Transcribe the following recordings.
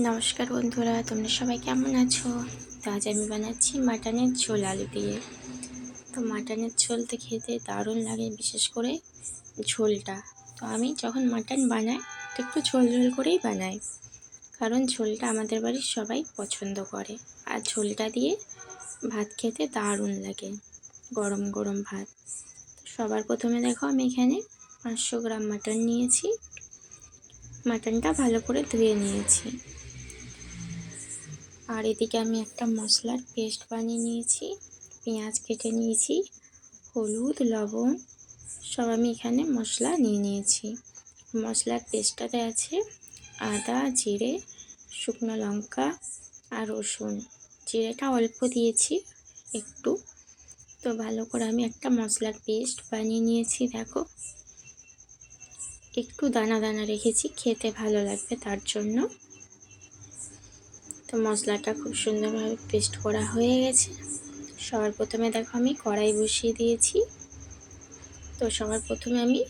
নমস্কার বন্ধুরা, তোমরা সবাই কেমন আছো? তো আজ আমি বানাচ্ছি মাটনের ঝোল আলু দিয়ে। তো মাটনের ঝোলতে খেতে দারুণ লাগে, বিশেষ করে ঝোলটা। তো আমি যখন মাটন বানাই, তো একটু ঝোল ঝোল করেই বানাই। কারণ ঝোলটা আমাদের বাড়ির সবাই পছন্দ করে। আর ঝোলটা দিয়ে ভাত খেতে দারুণ লাগে, গরম গরম ভাত। তো সবার প্রথমে দেখো, আমি এখানে পাঁচশো গ্রাম মাটন নিয়েছি। মাটনটা ভালো করে ধুয়ে নিয়েছি। আর এদিকে আমি একটা মশলার পেস্ট বানিয়ে নিয়েছি, পেঁয়াজ কেটে নিয়েছি, হলুদ, লবণ, সব আমি এখানে মশলা নিয়ে নিয়েছি। মশলার পেস্টটাতে আছে আদা, জিরে, শুকনো লঙ্কা আর রসুন। জিরেটা অল্প দিয়েছি একটু। তো ভালো করে আমি একটা মশলার পেস্ট বানিয়ে নিয়েছি, দেখো। একটু দানা দানা রেখেছি, খেতে ভালো লাগবে তার জন্য। তো মশলাটা খুব সুন্দরভাবে পেস্ট করা হয়ে গেছে। সবার প্রথমে দেখো আমি কড়াই বসিয়ে দিয়েছি। তো সবার প্রথমে আমি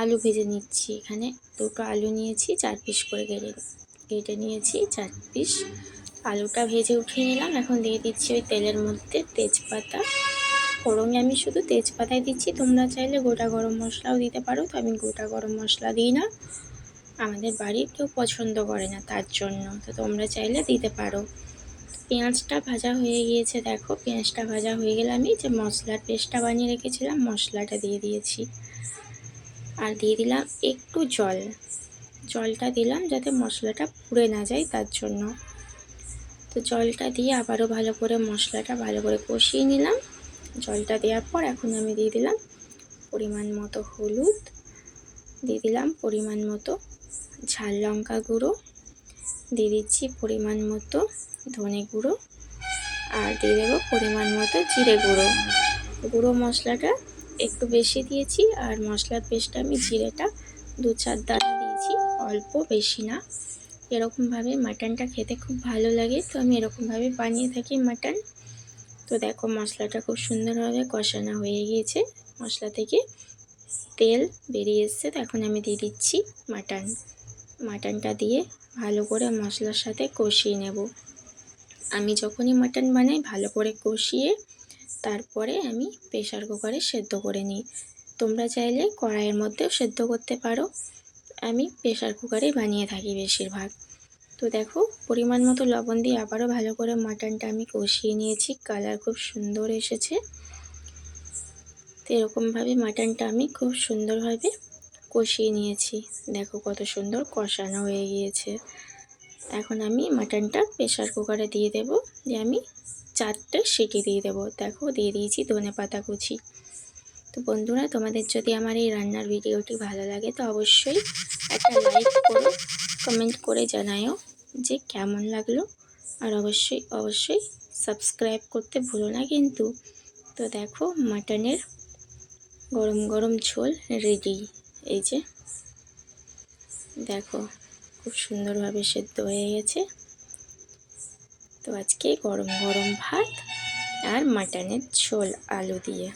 আলু ভেজে নিচ্ছি। এখানে দুটো আলু নিয়েছি, চার পিস করে কেটে কেটে নিয়েছি, চার পিস। আলুটা ভেজে উঠিয়ে নিলাম। এখন দিয়ে দিচ্ছি ওই তেলের মধ্যে তেজপাতা। ফোড়নে আমি শুধু তেজপাতাই দিচ্ছি। তোমরা চাইলে গোটা গরম মশলাও দিতে পারো। তো আমি গোটা গরম মশলা দিই না। আমাদের বাড়ির কেউ পছন্দ করে না তার জন্য। তো তোমরা চাইলে দিতে পারো। পেঁয়াজটা ভাজা হয়ে গিয়েছে, দেখো। পেঁয়াজটা ভাজা হয়ে গেলে আমি যে মশলার পেস্টটা বানিয়ে রেখেছিলাম, মশলাটা দিয়ে দিয়েছি। আর দিয়ে দিলাম একটু জল। জলটা দিলাম যাতে মশলাটা পুড়ে না যায় তার জন্য। তো জলটা দিয়ে আবারও ভালো করে মশলাটা ভালো করে কষিয়ে নিলাম। জলটা দেওয়ার পর এখন আমি দিয়ে দিলাম পরিমাণ মতো হলুদ। দিয়ে দিলাম পরিমাণ মতো ঝাল লঙ্কা গুঁড়ো দিয়ে দিচ্ছি পরিমাণ মতো ধনে গুঁড়ো আর দিয়ে দেবো পরিমাণ মতো জিরে গুঁড়ো। গুঁড়ো মশলাটা একটু বেশি দিয়েছি আর মশলার পেস্টটা আমি জিরেটা দু চার দানা দিয়েছি, অল্প বেশি না। এরকমভাবে মাটনটা খেতে খুব ভালো লাগে, তো আমি এরকমভাবে বানিয়ে থাকি মাটন। তো দেখো মশলাটা খুব সুন্দরভাবে কষানো হয়ে গিয়েছে। মশলা থেকে তেল বেরিয়ে এসছে, তো এখন আমি দিয়ে দিচ্ছি মাটন। মাটনটা দিয়ে ভালো করে মশলার সাথে কষিয়ে নেব। আমি যখনই মাটন বানাই, ভালো করে কষিয়ে তারপরে আমি প্রেশার কুকারে সেদ্ধ করে নিই। তোমরা চাইলে কড়াইয়ের মধ্যেও সেদ্ধ করতে পারো। আমি প্রেশার কুকারে বানিয়ে থাকি বেশিরভাগ। তো দেখো, পরিমাণ মতো লবণ দিয়ে আবারও ভালো করে মাটনটা আমি কষিয়ে নিয়েছি। কালার খুব সুন্দর এসেছে। তো এরকমভাবে মাটনটা আমি খুব সুন্দরভাবে কষিয়ে নিয়েছি। দেখো কত সুন্দর কষানো হয়ে গিয়েছে। এখন আমি মাটনটা প্রেশার কুকারে দিয়ে দেব। দিয়ে আমি চারটে সিটি দিয়ে দেবো। দেখো দিয়ে দিয়েছি ধনে পাতা কুচি। তো বন্ধুরা, তোমাদের যদি আমার এই রান্নার ভিডিওটি ভালো লাগে, তো অবশ্যই একটা লাইক করো কমেন্ট করে জানায়ও যে কেমন লাগল। আর অবশ্যই অবশ্যই সাবস্ক্রাইব করতে ভুলো না কিন্তু। তো দেখো মাটনের গরম গরম ঝোল রেডি এই যে। দেখো, খুব সুন্দরভাবে সেদ্ধ হয়ে গেছে। তো আজকে গরম গরম ভাত আর মাটনের ঝোল আলু দিয়ে।